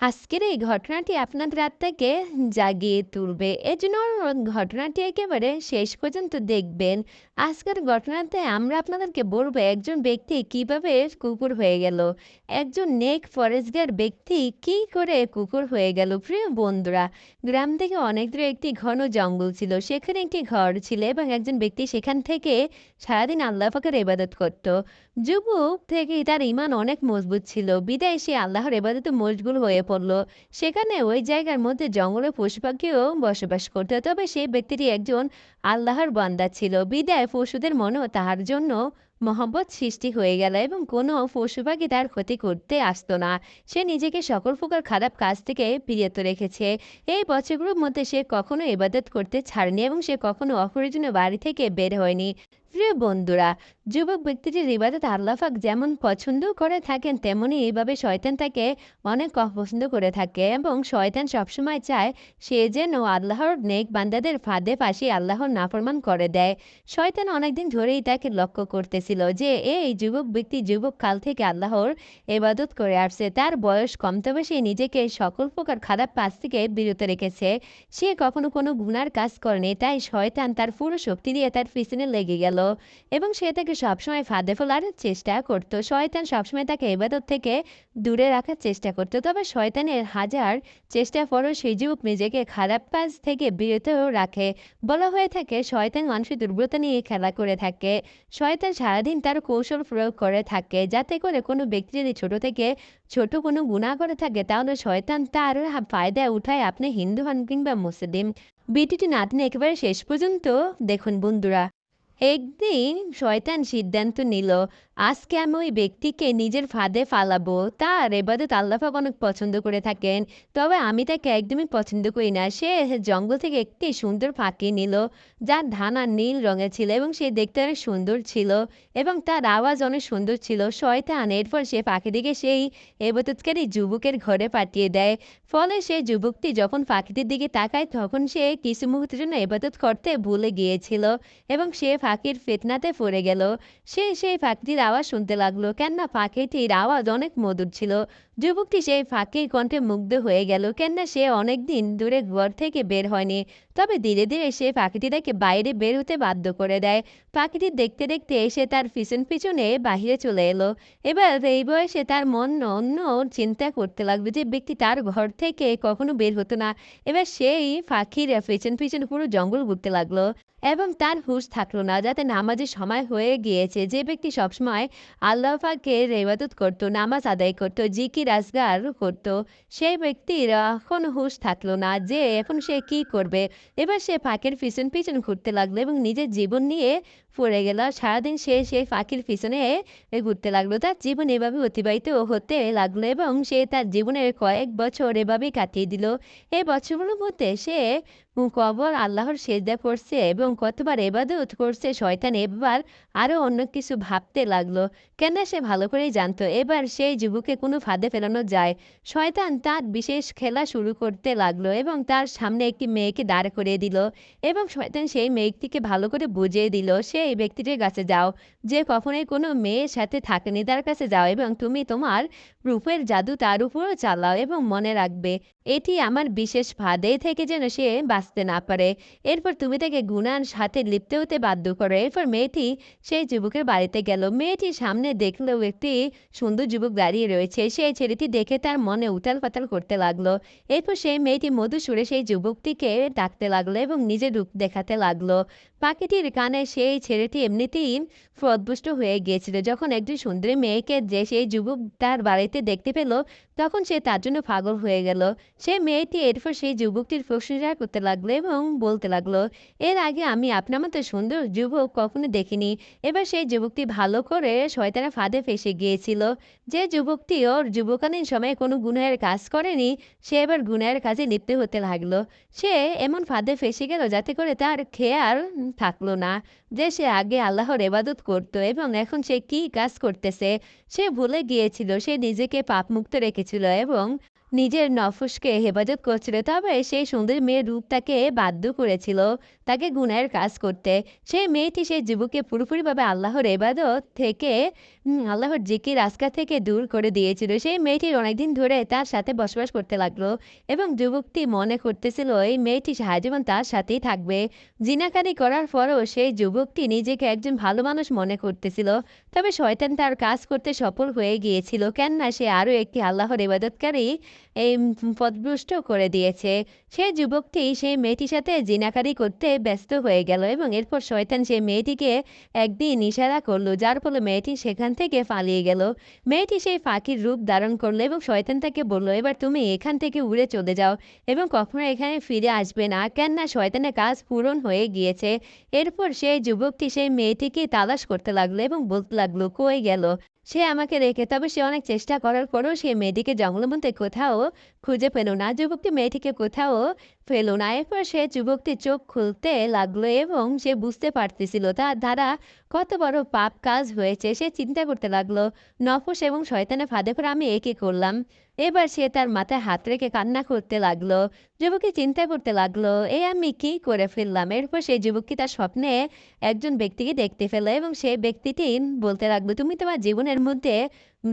আজকের এই ঘটনাটি আপনাদের আত্মাকে জাগিয়ে তুলবে। এজন্য ঘটনাটি একেবারে শেষ পর্যন্ত দেখবেন। আজকের ঘটনাতে আমরা আপনাদেরকে বলব, একজন ব্যক্তি কীভাবে কুকুর হয়ে গেল? একজন নেক ফরেস্টের ব্যক্তি কি করে কুকুর হয়ে গেল? প্রিয় বন্ধুরা, গ্রাম থেকে অনেক দূরে একটি ঘন জঙ্গল ছিল। সেখানে একটি ঘর ছিল এবং একজন ব্যক্তি সেখান থেকে সারাদিন আল্লাহ পাকের ইবাদত করত। যুবক থেকে তার ইমান অনেক মজবুত ছিল। বিদায় সে আল্লাহর এবাদতে মশগুল হয়ে পড়ল। সেখানে ওই জায়গার মধ্যে জঙ্গলে পশু পাখিও বসবাস করত, তবে সেই ব্যক্তিটি একজন আল্লাহর বান্দা ছিল। বিদায় পশুদের মনেও তাহার জন্য মহব্বত সৃষ্টি হয়ে গেল এবং কোনো পশু পাখি তার ক্ষতি করতে আসতো না। সে নিজেকে সকল প্রকার খারাপ কাজ থেকে বিরত রেখেছে। এই বছরগুলোর মধ্যে সে কখনো ইবাদত করতে ছাড়েনি এবং সে কখনো অপ্রয়োজনীয় বাড়ি থেকে বের হয়নি। প্রিয় বন্ধুরা, যুবক ব্যক্তিটির ইবাদত আল্লাহাক যেমন পছন্দ করে থাকেন, তেমনি এইভাবে শয়তান তাকে অনেক অপছন্দ করে থাকে এবং শয়তান সবসময় চায় সে যেন আল্লাহর নেক বান্দাদের ফাঁদে ফাঁসি আল্লাহর নাফরমান করে দেয়। শয়তান অনেকদিন ধরেই তাকে লক্ষ্য করতেছিল যে এই যুবক ব্যক্তি যুবক কাল থেকে আল্লাহর এবাদত করে আসছে। তার বয়স কম, তবে সে নিজেকে সকল প্রকার খারাপ কাজ থেকে বিরত রেখেছে। সে কখনো কোনো গুনার কাজ করেনি, তাই শয়তান তার পুরো শক্তি দিয়ে তার পিছনে লেগে গেল। এবং সে তাকে সবসময় ফাঁদে ফেলার চেষ্টা করত। শয়তান সবসময় তাকে এবাদত থেকে দূরে রাখার চেষ্টা করত। তবে শয়তানের হাজার চেষ্টা পরও সেই যুবক নিজেকে খারাপ কাজ থেকে বিরত রাখে। বলা হয়ে থাকে, শয়তান মানুষের দুর্বলতা নিয়ে খেলা করে থাকে। শয়তান সারাদিন তার কৌশল প্রয়োগ করে থাকে, যাতে করে কোনো ব্যক্তি যদি ছোট থেকে ছোট কোনো গুণা করে থাকে, তাহলে শয়তান তার ফায়দা উঠায় আপনি হিন্দু হন কিংবা মুসলিম। বিটিটি নাতনি একেবারে শেষ পর্যন্ত দেখুন বন্ধুরা। একদিন শয়তান সিদ্ধান্ত নিল আজকে আমি ওই ব্যক্তিকে নিজের ফাঁদে ফালাবো, তার এবাদত আল্লাহাক অনেক পছন্দ করে থাকেন। তবে আমি তাকে একদমই পছন্দ করি না। সে জঙ্গল থেকে একটি সুন্দর ফাঁকি নিল, যার ধানা নীল রঙের ছিল এবং সে দেখতে অনেক সুন্দর ছিল এবং তার আওয়াজ অনেক সুন্দর ছিল। শয়তান এরপর সে পাখিটিকে সেই এবাদতকারী যুবকের ঘরে পাঠিয়ে দেয়। ফলে সে যুবকটি যখন পাখিটির দিকে তাকায়, তখন সে কিছু মুহূর্তের জন্য এবাদত করতে ভুলে গিয়েছিল এবং সে ফাঁকির ফেতনাতে পড়ে গেল। সে সেই ফাঁকিটির আওয়াজ শুনতে লাগল। কেননা পাখিটির আওয়াজ অনেক মধুর ছিল। যুবকটি সেই ফাঁকির কণ্ঠে মুগ্ধ হয়ে গেল, কেননা সে অনেক দিন দূরে ঘর থেকে বের হয়নি। তবে ধীরে ধীরে সে পাখিটিটাকে বাইরে বের হতে বাধ্য করে দেয়। পাখিটি দেখতে দেখতে এসে তার পিছন পিছনে বাহিরে চলে এলো। এবার এই বয়সে তার মন অন্য চিন্তা করতে লাগল যে ব্যক্তি তার ঘর থেকে কখনো বের হতো না। এবার সেই পাখির পিছন পিছন পুরো জঙ্গল ঘুরতে লাগল এবং তার হুশ থাকল না, যাতে নামাজের সময় হয়ে গিয়েছে। যে ব্যক্তি সবসময় আল্লাহ পাকের ইবাদত করতো, নামাজ আদায় করতো, জিকির আজগার করতো। সেই ব্যক্তির এখন হুশ থাকল না যে এখন সে কি করবে। এবার সে পাখির পিছন পিছন ঘুরতে লাগল এবং নিজের জীবন নিয়ে পড়ে গেল। সারাদিন সে সেই পাখির পিছনে ঘুরতে লাগল। তার জীবন এভাবে অতিবাহিত হতে লাগল এবং সে তার জীবনের কয়েক বছর এভাবেই কাটিয়ে দিল। এই বছরগুলোর মধ্যে সে কবর আল্লাহর সেজদা করছে এবং কতবার এবাদত করছে শয়তান এবার আরও অন্য কিছু ভাবতে লাগল। কেন সে ভালো করেই জানতো, এবার সেই যুবকে কোনো ফাঁদে ফেলানো যায়। শয়তান তার বিশেষ খেলা শুরু করতে লাগল এবং তার সামনে একটি মেয়েকে দাঁড় করিয়ে দিল এবং শয়তান সেই মেয়েটিকে ভালো করে বুঝিয়ে দিল, সে এই ব্যক্তিটির কাছে যাও। যে কখনোই কোনো মেয়ের সাথে থাকেনি তার কাছে যাও এবং তুমি তোমার রূপের জাদু তার উপরও চালাও এবং মনে রাখবে। এটি আমার বিশেষ ফাঁদে থেকে যেন সে বাঁচতে না পারে। এরপর তুমি তাকে গুনার সাথে লিপ্ত হতে বাধ্য করো। এরপর মেয়েটি সেই যুবকের বাড়িতে গেল। মেয়েটি সামনে দেখলেও একটি সুন্দর যুবক দাঁড়িয়ে রয়েছে। সেই ছেলেটি দেখে তার মনে উতাল পাতাল করতে লাগল। এরপর সেই মেয়েটি মধু সুরে সেই যুবকটিকে ডাকতে লাগল এবং নিজের রূপ দেখাতে লাগল। পাখিটির কানে সেই ছেলেটি এমনিতেই ফদবুষ্ট হয়ে গিয়েছিল। যখন একজন সুন্দরী মেয়েকে যে সেই যুবক তার বাড়িতে দেখতে পেল, তখন সে তার জন্য পাগল হয়ে গেল। সে মেয়েটি এরপর সেই যুবকটির প্রশংসা করতে লাগল এবং বলতে লাগল, এর আগে আমি আপনার মতো সুন্দর যুবক কখনো দেখিনি। এবার সেই যুবকটি ভালো করে শয়তানা ফাঁদে ফেসে গিয়েছিল। যে যুবকটি ওর যুবকালীন সময়ে কোনো গুণের কাজ করেনি, সে এবার গুণের কাজে লিপ্ত হতে লাগল। সে এমন ফাঁদে ফেসে গেল যাতে করে তার খেয়াল থাকল না যে সে আগে আল্লাহর এবাদত করত এবং এখন সে কি কাজ করতেছে, সে ভুলে গিয়েছিল, সে নিজেকে পাপমুক্ত রেখেছিল এবং নিজের নফসকে হেফাজত করছিল, তবে সেই সুন্দর মেয়ের রূপ তাকে বাধ্য করেছিল তাকে গুনাহের কাজ করতে। সেই মেয়েটি সেই যুবককে পুরোপুরিভাবে আল্লাহর এবাদত থেকে আল্লাহর জিকির আজকার থেকে দূর করে দিয়েছিল। সেই মেয়েটির অনেকদিন ধরে তার সাথে বসবাস করতে লাগল এবং যুবকটি মনে করতেছিল, এই মেয়েটি সাহায্যবান তার সাথেই থাকবে। জিনাকারি করার পরও সেই যুবকটি নিজেকে একজন ভালো মানুষ মনে করতেছিল, তবে শয়তান তার কাজ করতে সফল হয়ে গিয়েছিল। কেননা সে আরও একটি আল্লাহর ইবাদতকারী এই উম পথভ্রষ্ট করে দিয়েছে। সেই যুবকটি সেই মেয়েটির সাথে জিনাকারি করতে ব্যস্ত হয়ে গেল এবং এরপর শয়তান সেই মেয়েটিকে একদিন ইশারা করল, যার ফলে মেয়েটি সেখান থেকে পালিয়ে গেল। মেয়েটি সেই ফাঁকির রূপ ধারণ করল এবং শয়তান তাকে বলল, এবার তুমি এখান থেকে উড়ে চলে যাও এবং কখনো এখানে ফিরে আসবে না, কেননা শয়তানের কাজ পূরণ হয়ে গিয়েছে। এরপর সেই যুবকটি সেই মেয়েটিকে তালাশ করতে লাগল এবং বলতে লাগল, কই গেল? সে আমাকে রেখে, তবে সে অনেক চেষ্টা করার পরও সে মেয়েটিকে জঙ্গলের মধ্যে কোথাও খুঁজে পেল না। যুবকটি মেয়েটিকে কোথাও পেল না। এরপর সে যুবকটি চোখ খুলতে লাগল এবং সে বুঝতে পারতেছিল তার দ্বারা কত বড় পাপ কাজ হয়েছে। সে চিন্তা করতে লাগল, নফস এবং শয়তানের ফাঁদে পরে আমি একে করলাম? এবার সে তার মাথায় হাত রেখে কান্না করতে লাগল, যুবকী চিন্তা করতে লাগল, এ আমি কি করে ফেললাম? এরপর সেই যুবককে তার স্বপ্নে একজন ব্যক্তিকে দেখতে ফেলে এবং সেই ব্যক্তিটি বলতে লাগল, তুমি তোমার জীবনের মধ্যে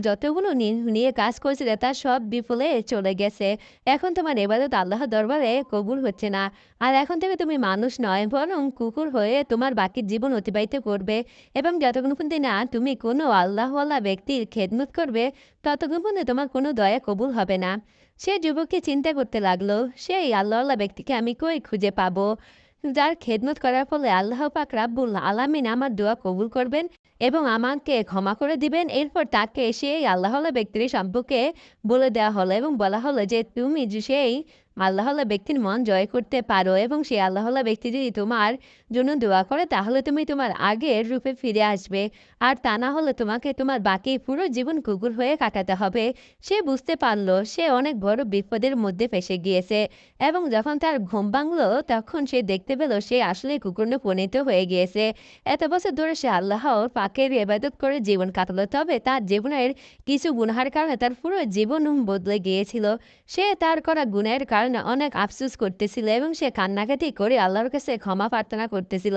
যতগুলো নিয়ে কাজ করেছিলে তার সব বিফলে চলে গেছে। এখন তোমার এবাদত আল্লাহ দরবারে কবুল হচ্ছে না। আর এখন থেকে তুমি মানুষ নয়, বরং কুকুর হয়ে তোমার বাকি জীবন অতিবাহিত করবে। এবং যতক্ষণ পর্যন্ত না তুমি কোনো আল্লাহওয়ালা ব্যক্তির খেদমত করবে, ততক্ষণ তোমার কোনো দয়া কবুল হবে না। সে যুবককে চিন্তা করতে লাগল, সেই আল্লাহওয়ালা ব্যক্তিকে আমি কই খুঁজে পাবো? যার খেদমত করার ফলে আল্লাহ পাক রাব্বুল আলামিন আমার দোয়া কবুল করবেন এবং আমাকে ক্ষমা করে দিবেন। এরপর তাকে সেই আল্লাহ ব্যক্তির সম্পর্কে বলে দেওয়া হলো এবং বলা হলো যে, তুমি সেই আল্লাহওয়ালা ব্যক্তির মন জয় করতে পারো এবং সেই আল্লাহওয়ালা ব্যক্তি যদি তোমার জন্য দোয়া করে, তাহলে তুমি তোমার আগের রূপে ফিরে আসবে। আর তা না হলে তোমাকে তোমার বাকি পুরো জীবন কুকুর হয়ে কাটাতে হবে। সে বুঝতে পারল, সে অনেক বড় বিপদের মধ্যে ফেসে গিয়েছে এবং যখন তার ঘুম ভাঙলো, তখন সে দেখতে পেল সে আসলে কুকুরে পরিণত হয়ে গিয়েছে। এত বছর ধরে সে আল্লাহর পাকের ইবাদত করে জীবন কাটালো, তবে তার জীবনের কিছু গুনহার কারণে তার পুরো জীবন বদলে গিয়েছিল। সে তার করা গুণের কারণে অনেক আফসুস করতেছিল এবং সে কান্নাকাটি করে আল্লাহর কাছে ক্ষমা প্রার্থনা করতেছিল।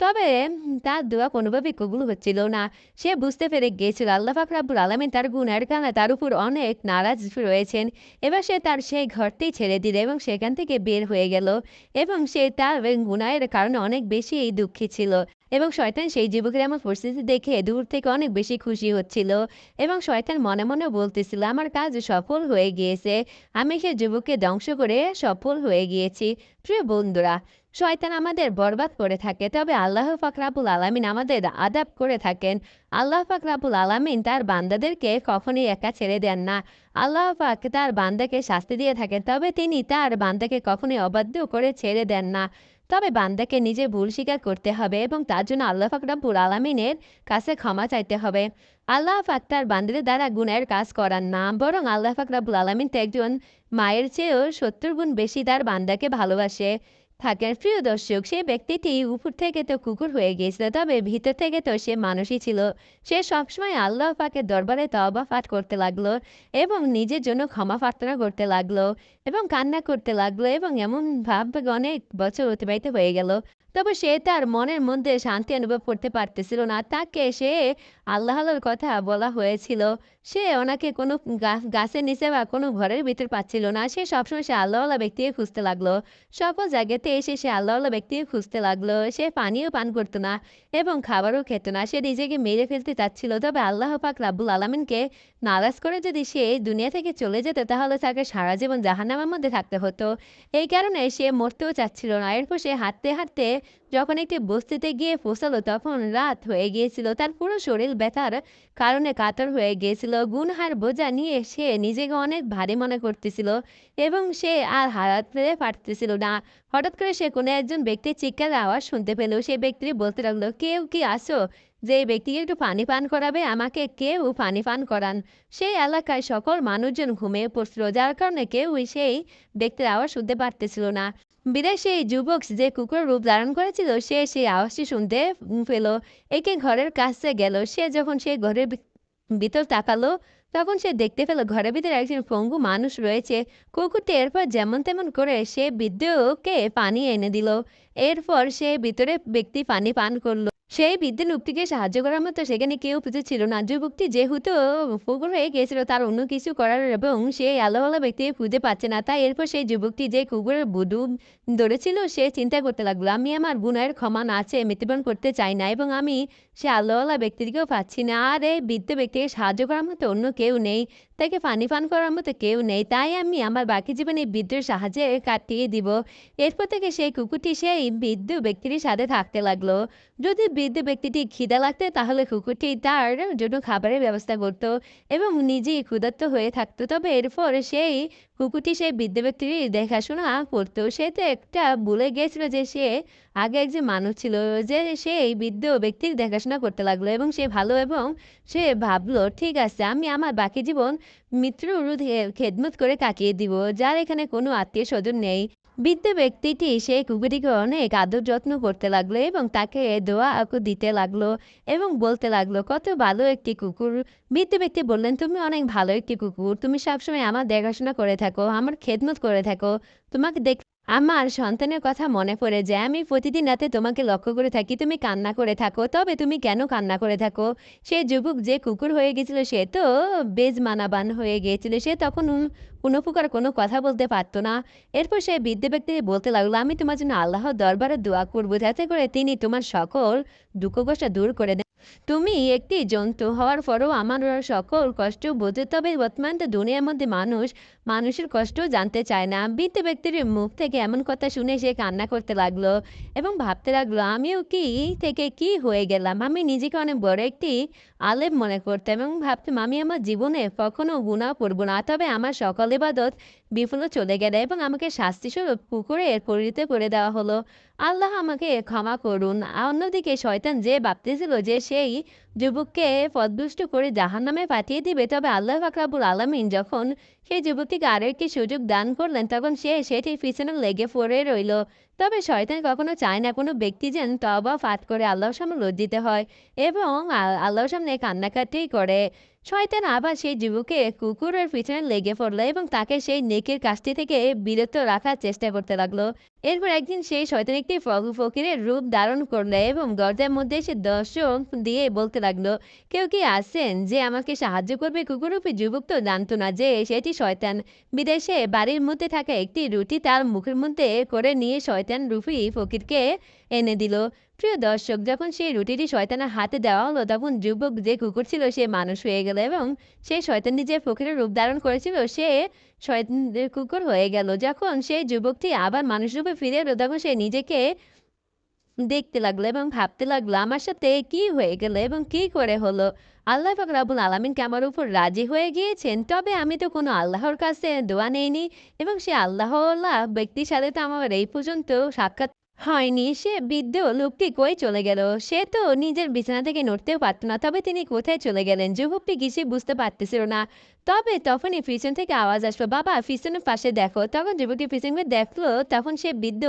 তবে তার দোয়া কোনোভাবেই কবুল হচ্ছিল না। সে বুঝতে পেরে গিয়েছিল, আল্লাহ পাক রাব্বুল আলামিন তার গুণের কারণে তার উপর অনেক নারাজ রয়েছেন। এবার সে তার সেই ঘরটি ছেড়ে দিল এবং সেখান থেকে বের হয়ে গেল এবং সে তার গুনাহের কারণে অনেক বেশি দুঃখী ছিল। এবং শয়তান সেই যুবকের এমন পরিস্থিতি দেখে দূর থেকে অনেক বেশি খুশি হচ্ছিল। এবং শয়তান মনে মনে বলতেছিল, আমার কাজ সফল হয়ে গিয়েছে। আমি সে যুবককে ধ্বংস করে সফল হয়ে গিয়েছি। প্রিয় বন্ধুরা, শয়তান আমাদের বরবাদ করে থাকে, তবে আল্লাহ ফাকরাবুল আলামিন আমাদের আদাব করে থাকেন। আল্লাহ ফাকরাবুল আলামিন তার বান্দাদেরকে কখনই একা ছেড়ে দেন না। আল্লাহ পাক তার বান্দাকে শাস্তি দিয়ে থাকেন, তবে তিনি তার বান্দাকে কখনোই অবাধ্য করে ছেড়ে দেন না। তবে বান্দাকে নিজে ভুল স্বীকার করতে হবে এবং তার জন্য আল্লাহ পাক আলমিনের কাছে ক্ষমা চাইতে হবে। আল্লাহ ফাক্তার তার দ্বারা গুণের কাজ করার না, বরং আল্লাহ ফাকরাবুল আলামিন তো একজন মায়ের চেয়েও সত্তর গুণ বেশি তার বান্দাকে ভালোবাসে। থাকেন। প্রিয় দর্শক, সেই ব্যক্তিটি উপর থেকে তো কুকুর হয়ে গিয়েছিল, তবে ভিতর থেকে তো সে মানুষই ছিল। সে সবসময় আল্লাহ পাকের দরবারে তওবা পাঠ করতে লাগল এবং নিজের জন্য ক্ষমা প্রার্থনা করতে লাগল এবং কান্না করতে লাগল এবং এমন ভাবে অনেক বছর অতিবাহিত হয়ে গেল। তবে সে তার মনের মধ্যে শান্তি অনুভব করতে পারতেছিল না। তাকে সে আল্লাহর কথা বলা হয়েছিল। সে ওনাকে কোনো গাছের নিচে বা কোনো ঘরের ভিতর পাচ্ছিল না। সে সবসময় সে আল্লাহওয়ালা ব্যক্তিকে খুঁজতে লাগল। সকল জায়গাতে এসে সে আল্লাহওয়ালা ব্যক্তিকে খুঁজতে লাগল। সে পানিও পান করতো না এবং খাবারও খেত না। সে নিজেকে মেরে ফেলতে চাচ্ছিল। তবে আল্লাহ পাক রাব্বুল আলমিনকে নারাজ করে যদি সে দুনিয়া থেকে চলে যেত, তাহলে তাকে সারা জীবন জাহান্নামের মধ্যে থাকতে হতো। এই কারণে সে মরতেও চাচ্ছিল না। এরপর সে হাঁটতে হাঁটতে যখন একটি বস্তিতে গিয়ে পৌঁছালো তখন রাত হয়ে গিয়েছিল। তার পুরো শরীর ব্যথার কারণে কাতর হয়ে গিয়েছিল। গুনহার বোঝা নিয়ে সে নিজেকে অনেক ভারী মনে করতেছিল এবং সে আর হারাতে পারতেছিল না। হঠাৎ করে সে কোনো একজন ব্যক্তির চিৎকার আওয়াজ শুনতে পেল। সেই ব্যক্তি বলতে লাগল, কেউ কি আসো যে ব্যক্তিকে একটু পানি পান করাবে, আমাকে কেউ পানি পান করান। সেই এলাকায় সকল মানুষজন ঘুমিয়ে পড়ছিল, যার কারণে কেউই সেই ব্যক্তির আওয়াজ শুনতে পারতেছিল না। বিদেশে এই যুবক যে কুকুর রূপ ধারণ করেছিল, সে সেই আওয়াজটি শুনতে পেল। একে ঘরের কাছে গেল। সে যখন সেই ঘরের ভিতর তাকালো, তখন সে দেখতে পেল ঘরের ভিতরে একজন পঙ্গু মানুষ রয়েছে। কুকুরটি এরপর যেমন তেমন করে সে বৃদ্ধকে পানি এনে দিল। এরপর সে ভিতরে ব্যক্তি পানি পান করল। সেই বৃদ্ধ লোকটিকে সাহায্য করার মতো সেখানে কেউ উপস্থিত ছিল না। যুবকটি যেহেতু পুকুর হয়ে গিয়েছিল, তার অন্য কিছু করার এবং সে আলোওয়ালা ব্যক্তিকে খুঁজে পাচ্ছে না, তাই এরপর সেই যুবকটি যে কুকুরের বুদু ধরেছিল, সে চিন্তা করতে লাগল, আমি আমার গুণের ক্ষমা না চেয়ে মৃত্যুবরণ করতে চাই না এবং আমি সে আলোওয়ালা ব্যক্তিকেও পাচ্ছি না। আর এই বৃদ্ধ ব্যক্তিকে সাহায্য করার মতো অন্য কেউ নেই। তাকে পানি পান করার মতো কেউ নেই। তাই আমি আমার বাকি জীবনে বৃদ্ধের সাহায্যে কাটিয়ে দিব। এরপর থেকে সেই কুকুরটি সেই বৃদ্ধ ব্যক্তির সাথে থাকতে লাগল। যদি বৃদ্ধ ব্যক্তিটি খিদা লাগতে, তাহলে কুকুরটি তার জন্য খাবারের ব্যবস্থা করত এবং নিজেই ক্ষুধার্ত হয়ে থাকতো। তবে এরপর সেই কুকুরটি সেই বৃদ্ধ ব্যক্তির দেখাশোনা করতো। সে তো একটা ভুলে গেছিল যে সে আগে একজন মানুষ ছিল, যে সে এই বৃদ্ধ ব্যক্তির দেখাশোনা করতে লাগল এবং সে ভালো এবং সে ভাবলো, ঠিক আছে, আমি আমার বাকি জীবন মিত্রর খেদমত করে কাটিয়ে দিব, যার এখানে কোনো আত্মীয় স্বজন নেই। বৃদ্ধ ব্যক্তিটি সেই কুকুরটিকে অনেক আদর যত্ন করতে লাগল এবং তাকে দোয়া আকু দিতে লাগল এবং বলতে লাগল, কত ভালো একটি কুকুর। বৃদ্ধ ব্যক্তি বললেন, তুমি অনেক ভালো একটি কুকুর। তুমি সবসময় আমার দেখাশোনা করে থাকো, আমার খেদমত করে থাকো। তোমাকে দেখ আমার সন্তানের কথা মনে পড়ে যে আমি প্রতিদিন রাতে তোমাকে লক্ষ্য করে থাকি। তুমি কান্না করে থাকো। তবে তুমি কেন কান্না করে থাকো? সে যুবক যে কুকুর হয়ে গেছিল, সে তো বেজমানাবান হয়ে গিয়েছিল সে তখন কোনো প্রকার কোনো কথা বলতে পারতো না। এরপর সে বৃদ্ধ ব্যক্তি বলতে লাগল, আমি তোমার জন্য আল্লাহর দরবারে দোয়া করব, যাতে করে তিনি তোমার সকল দুঃখ কষ্ট দূর করে দেন। তুমি একটি জন্তু হওয়ার পরও আমার সকল কষ্ট বোঝে, তবে বর্তমান দুনিয়ার মধ্যে মানুষ মানুষের কষ্ট জানতে চায় না। বৃদ্ধ ব্যক্তির মুখ থেকে এমন কথা শুনে সে কান্না করতে লাগল এবং ভাবতে লাগল, আমিও কি থেকে কি হয়ে গেলাম? আমি নিজেকে অনেক বড় একটি আলেম মনে করতাম এবং ভাবতাম, আমি আমার জীবনে কখনো গুণা করব না। তবে আমার সকল ইবাদত বিফল চলে গেলে এবং আমাকে শাস্তিস্বরূপ পুকুরে পরিণত করে দেওয়া হলো। আল্লাহ আমাকে ক্ষমা করুন। অন্যদিকে শয়তান যে ভাবতেছিল যে সেই যুবককে পদদুষ্ট করে জাহান নামে পাঠিয়ে দিবে, তবে আল্লাহ ফাকরাবুল আলমিন যখন সেই যুবকটিকে আরও একটি সুযোগ দান করলেন, তখন সে সেটির পিছনে লেগে পড়ে রইল। তবে শয়তান কখনো চায় না কোনো ব্যক্তি যেন তবা ফাত করে আল্লাহর সামনে লজ্জিত হয় এবং আল্লাহর সামনে কান্নাকাটি করে। শয়তান আবার সেই যুবকে কুকুরের পিছনে লেগে পড়ল এবং তাকে সেই নেকের কাছটি থেকে বিরত রাখার চেষ্টা করতে লাগল। এরপর একদিন সেই শয়তান একটি ফ- ফকিরের রূপ ধারণ করল এবং দরজার মধ্যে সে দর্শক দিয়ে বলতে লাগল, কেউ কি আছেন যে আমাকে সাহায্য করবে? কুকুরূপী যুবক তো জানতো না যে সেটি শয়তান। বিদেশে বাড়ির মধ্যে থাকা একটি রুটি তার মুখের মধ্যে করে নিয়ে শয়তান রুফি ফকিরকে এনে দিল। প্রিয় দর্শক, যখন সেই রুটিটি শয়তানের হাতে দেওয়া হলো, তখন যুবক যে কুকুর ছিল সে মানুষ হয়ে গেল এবং সেই শয়তানটি যে ফকিরের রূপ ধারণ করেছিল, সে শয়তানের কুকুর হয়ে গেল। যখন সেই যুবকটি আবার মানুষ রূপে ফিরে এলো, তখন সে নিজেকে দেখতে লাগল এবং ভাবতে লাগল, আমার সাথে কি হয়ে গেল এবং কি করে হলো? আল্লাহ ফকরাবুল রাবুল আলমিন কি আমার উপর রাজি হয়ে গিয়েছেন। তবে আমি তো কোনো আল্লাহর কাছে দোয়া নেইনি এবং সে আল্লাহ ব্যক্তির সাথে তো আমার এই পর্যন্ত সাক্ষাৎ হয়নি, সে বৃদ্ধ লোকটি কই চলে গেল? সে তো নিজের বিছানা থেকে নড়তেও পারত না, তবে তিনি কোথায় চলে গেলেন? যুবকটি কিছু বুঝতে পারতেছিল না। তবে তখনই পিছন থেকে আওয়াজ আসলো, বাবা, পিছনের পাশে দেখো। তখন যুবকটি করে দেখল, তখন সে বৃদ্ধ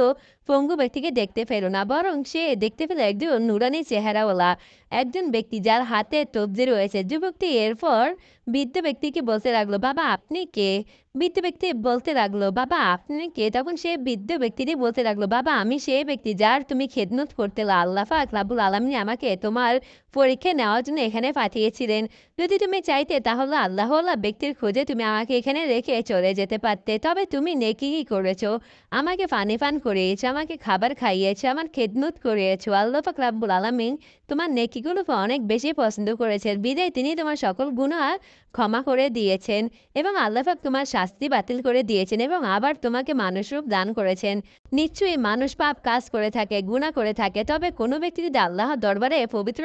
পঙ্গু ব্যক্তিকে দেখতে পেল না, বরং সে দেখতে পেল একজন নুরানি চেহারাওয়ালা, একজন ব্যক্তি যার হাতে তবজি রয়েছে। যুবকটি এরপর বৃদ্ধ ব্যক্তিকে বলতে লাগল, বাবা, আপনি কে? বৃদ্ধ ব্যক্তি বলতে লাগল, বাবা, আপনি কে? তখন সে বৃদ্ধ ব্যক্তিটি বলতে লাগল, বাবা, আমি সেই ব্যক্তি যার তুমি খেদমত করতে লা- আল্লাহ পাক রাব্বুল আলমিন আমাকে তোমার পরীক্ষা নেওয়ার জন্য এখানে পাঠিয়েছিলেন। যদি তুমি চাইতে তাহলে আল্লাহওয়ালা ব্যক্তির খোঁজে তুমি আমাকে এখানে রেখে চলে যেতে পারতে। তবে তুমি নেকি কি করেছ, আমাকে পানি পান করিয়েছো, আমাকে খাবার খাইয়েছো, আমার খেদমত করিয়েছো। আল্লাহ পাক রাব্বুল আলমিন তোমার নেকিগুলোকে অনেক বেশি পছন্দ করেছেন। বিদায়, তিনি তোমার সকল গুণা ক্ষমা করে দিয়েছেন এবং আল্লাহাক তোমার শাস্তি বাতিল করে দিয়েছেন এবং আবার তোমাকে মানুষরূপ দান করেছেন। নিশ্চয়ই মানুষ পাপ কাজ করে থাকে গুণা করে থাকে, তবে কোনো ব্যক্তি যদি আল্লাহ দরবারে পবিত্র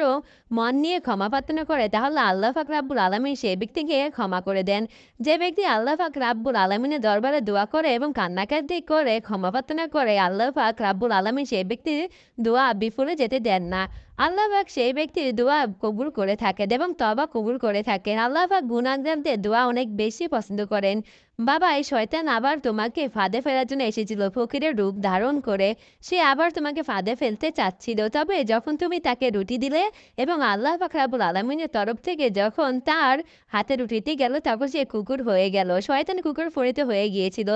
মন নিয়ে ক্ষমা প্রার্থনা করে, তাহলে আল্লাহ ফাক রাব্বুল আলমিন সেই ব্যক্তিকে ক্ষমা করে দেন। যে ব্যক্তি আল্লাহ ফাক রাব্বুল আলমিনের দরবারে দোয়া করে এবং কান্নাকাটি করে, ক্ষমা প্রার্থনা করে, আল্লাহ ফাক রাব্বুল আলমিন সেই ব্যক্তির দোয়া বিফলে যেতে দেন না। আল্লাহ পাক সেই ব্যক্তির দোয়া কবুল করে থাকেন এবং তবা কবুল করে থাকেন। আল্লাহবাক পাক গুণাগারদের দোয়া অনেক বেশি পছন্দ করেন। বাবা, এই শয়তান আবার তোমাকে ফাঁদে ফেলার জন্য এসেছিল। ফকিরের রূপ ধারণ করে সে আবার তোমাকে ফাঁদে ফেলতে চাচ্ছিল। তবে যখন তুমি তাকে রুটি দিলে এবং আল্লাহ পাক রাব্বুল আলামিনের তরফ থেকে যখন তার হাতে রুটিতে গেল, তখন সে কুকুর হয়ে গেল। শয়তান কুকুর ফরিত হয়ে গিয়েছিল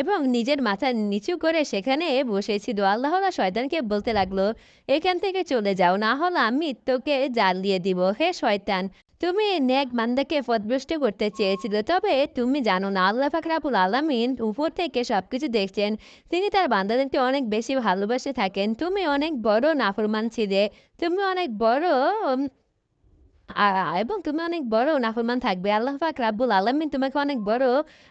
এবং নিজের মাথা নিচু করে সেখানে বসেছিল। আল্লাহ শয়তানকে বলতে লাগল, এখান থেকে চলে যাও, না হলে আমি তোকে জ্বালিয়ে দিব। হে শয়তান তুমি নেক বান্দাকে পথভ্রষ্ট করতে চেয়েছিল, তবে তুমি জানো না, আল্লাহ ফাকরাবুল আলমিন উপর থেকে সব কিছু দেখছেন। তিনি তার বান্দাদেরকে অনেক বেশি ভালোবাসে থাকেন। তুমি অনেক বড় নাফরমান ছিলে। তুমি অনেক বড় এবং তুমি অনেক বড়, নাফরমান থাকবে। আল্লাহ পাক রাব্বুল আলামিন তোমাকে অনেক বড়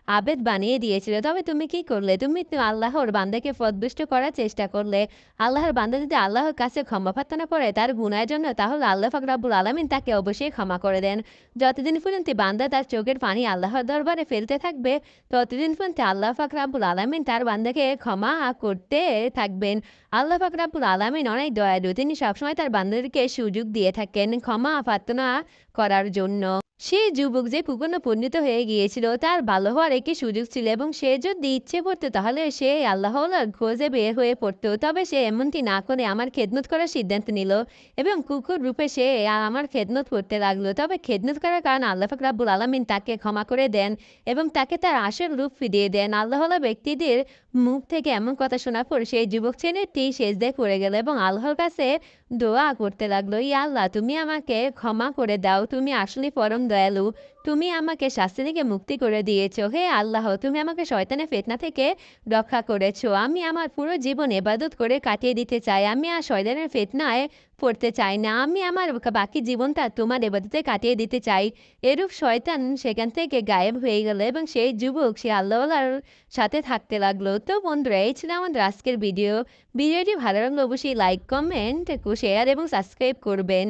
আবেদ বানিয়ে দিয়েছিল। তবে তুমি কি করলে? তুমি আল্লাহর বান্দাকে পথভ্রষ্ট করার চেষ্টা করলে। আল্লাহর বান্দা যদি আল্লাহর কাছে ক্ষমা প্রার্থনা করে তার গুণার জন্য, তাহলে আল্লাহ পাক রাব্বুল আলামিন তাকে অবশ্যই ক্ষমা করে দেন। যতদিন পর্যন্ত বান্দা তার চোখের পানি আল্লাহর দরবারে ফেলতে থাকবে, ততদিন পর্যন্ত আল্লাহ পাক রাব্বুল আলামিন তার বান্দাকে ক্ষমা করতে থাকবেন। আল্লাহ পাক রাব্বুল আলামিন অনেক দয়ালু। তিনি সবসময় তার বান্দাদেরকে সুযোগ দিয়ে থাকেন। ক্ষমা প্রার্থনা করার জন্য। সে যুবক যে পুকুরে পরিণত হয়ে গিয়েছিল, তার ভালো হওয়ার একটি সুযোগ ছিল এবং সে যদি ইচ্ছে করতো, তাহলে সে আল্লাহর খোঁজে বের হয়ে পড়তো। তবে সে এমনটি না করে আমার খেদমত করার সিদ্ধান্ত নিল এবং কুকুর রূপে সে আমার খেদমত করতে লাগল। তবে খেদমত করার কারণে আল্লাহ পাক রাব্বুল আলামিন তাকে ক্ষমা করে দেন এবং তাকে তার আসল রূপ ফিরিয়ে দেন। আল্লাহওয়ালা ব্যক্তিদের মুখ থেকে এমন কথা শোনার পর সেই যুবক ছেলেটি সেজদায় পড়ে গেল এবং আল্লাহর কাছে দোয়া করতে লাগল। ইয়া আল্লাহ তুমি আমাকে ক্ষমা করে দাও। তুমি আসলে পরম দয়ালু। তুমি আমাকে শাস্তি থেকে মুক্তি করে দিয়েছ। হে আল্লাহ তুমি আমাকে শয়তানের ফেতনা থেকে রক্ষা করেছ। আমি আমার পুরো জীবন এবাদত করে কাটিয়ে দিতে চাই। আমি আর শয়তানের ফেতনায় পড়তে চাই না। আমি আমার বাকি জীবনটা তোমার এবাদতে কাটিয়ে দিতে চাই। এরূপ শয়তান সেখান থেকে গায়েব হয়ে গেল এবং সেই যুবক, সে আল্লাহর সাথে থাকতে লাগল। তো বন্ধুরা, এই ছিল আমাদের আজকের ভিডিও। ভিডিওটি ভালো লাগলে অবশ্যই লাইক কমেন্ট শেয়ার এবং সাবস্ক্রাইব করবেন।